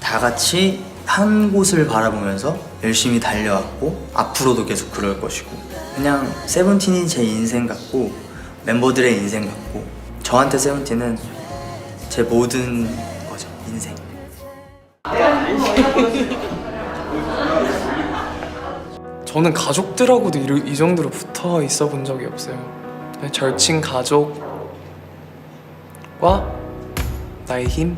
다 같이 한 곳을 바라보면서 열심히 달려왔고 앞으로도 계속 그럴 것이고 그냥 세븐틴이 제 인생 같고 멤버들의 인생 같고 저한테 세븐틴은 제 모든 거죠 인생 저는 가족들하고도 이, 이 정도로 붙어 있어 본 적이 없어요. 절친 가족과 나의 힘.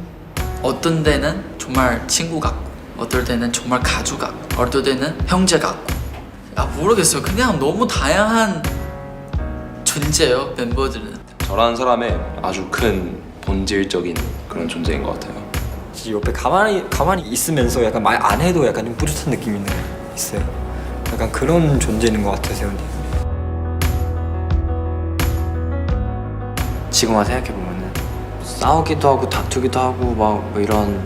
어떤 데는 정말 친구 같고 어떨 때는 정말 가족 같고 어떨 때는 형제 같고 아 모르겠어요 그냥 너무 다양한 존재예요 멤버들은 저라는 사람의 아주 큰 본질적인 그런 존재인 것 같아요. 옆에 가만히 가만히 있으면서 약간 말 안 해도 약간 좀 뿌듯한 느낌이 있어요. 약간 그런 존재인 것 같아요, 세훈이. 지금 와서 생각해보면은 싸우기도 하고 다투기도 하고 막 뭐 이런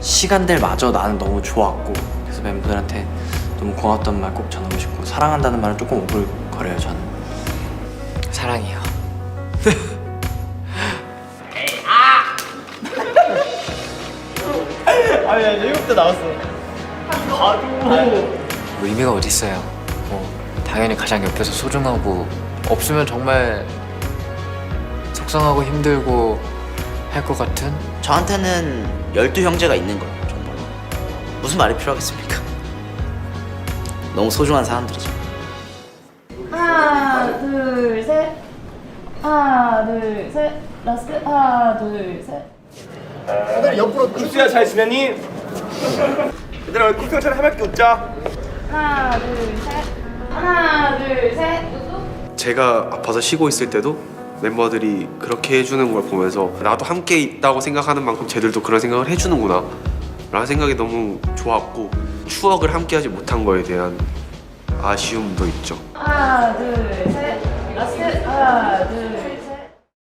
시간들마저 나는 너무 좋았고 그래서 멤버들한테 너무 고맙다는 말꼭 전하고 싶고 사랑한다는 말은 조금 오글거려요 저는. 사랑해요. 뭐 의미가 어딨어요? 뭐 당연히 가장 옆에서 소중하고 없으면 정말 속상하고 힘들고 할 것 같은 저한테는 열두 형제가 있는 거예요. 정말 무슨 말이 필요하겠습니까? 너무 소중한 사람들이죠. 하나 둘셋 하나 둘셋 라스트 하나 둘셋 국수야 잘 지내니? 얘들아 우리 국수처럼 해맑게 웃자 하나 둘셋 하나 둘셋 제가 아파서 쉬고 있을 때도 멤버들이 그렇게 해주는 걸 보면서 나도 함께 있다고 생각하는 만큼 쟤들도 그런 생각을 해주는구나 라는 생각이 너무 좋았고 추억을 함께 하지 못한 거에 대한 아쉬움도 있죠. 하나 둘셋. 라스트. 하나 둘셋